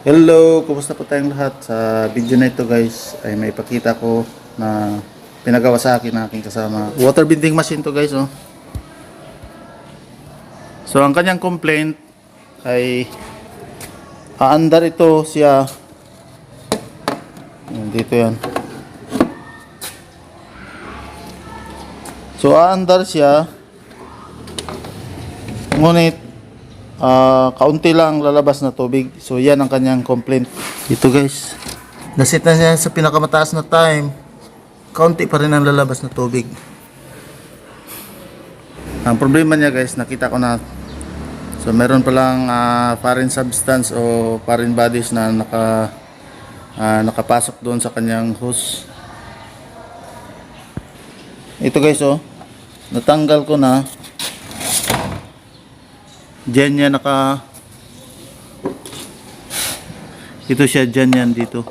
Hello, kumusta po tayong lahat? Sa video na ito guys ay may ipakita ko na pinagawa sa akin ng aking kasama. Water bending machine to guys oh. So ang kanyang complaint ay aandar ito siya dito yan. So aandar siya ngunit ah kaunti lang lalabas na tubig. So yan ang kanyang complaint. Ito guys. Nasit na siya sa pinakamataas na time. Kaunti pa rin ang lalabas na tubig. Ang problema niya guys, nakita ko na So meron palang ah, foreign substance o foreign bodies na naka ah, nakapasok doon sa kanyang hose. Ito guys oh. Natanggal ko na. Diyan niya naka Ito siya diyan yan dito.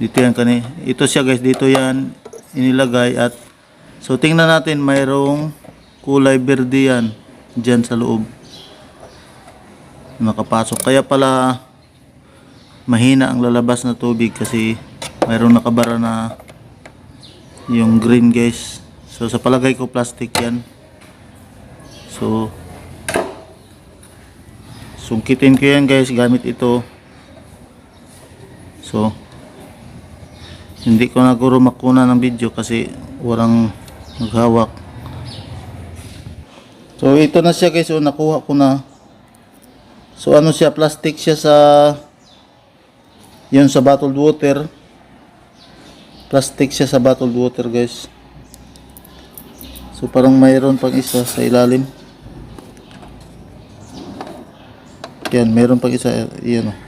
Dito yan kani. Ito siya guys, dito yan inilagay at so tingnan natin mayroong kulay berde yan diyan sa loob. Nakapasok. Kaya pala mahina ang lalabas na tubig kasi mayroong nakabara na yung green guys. So sa palagay ko plastic yan. So, sungkitin ko yan guys gamit ito. So, hindi ko na guro makuna ng video kasi walang maghawak. So, ito na siya guys. So, nakuha ko na. So, ano siya? Plastic siya sa yun sa bottled water. Plastic siya sa bottled water guys. So, parang mayroon pang isa sa ilalim. Yan, meron pang isa. Yan. oh.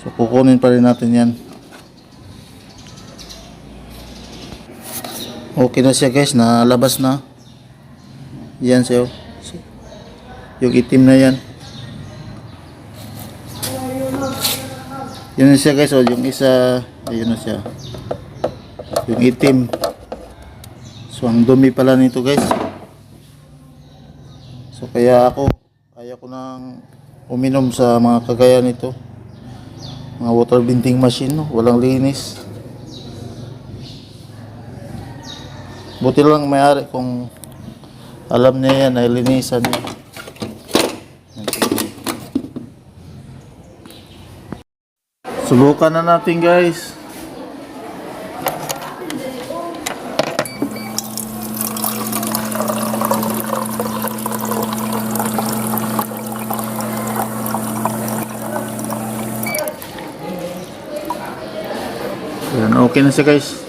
So, kukunin pa rin natin yan. Okay na siya guys, nalabas na. Yan siya. oh. Yung itim na yan. Yun na siya guys, oh. yung isa, ayun na siya. Yung itim. So, ang dumi pala nito guys. So, kaya ako, kaya ko nang uminom sa mga kagaya nito. Mga water venting machine, no? walang linis. Buti lang may-ari kung alam niya yan, ay linisan niya. Subukan na natin guys. Yan, okay na siya guys.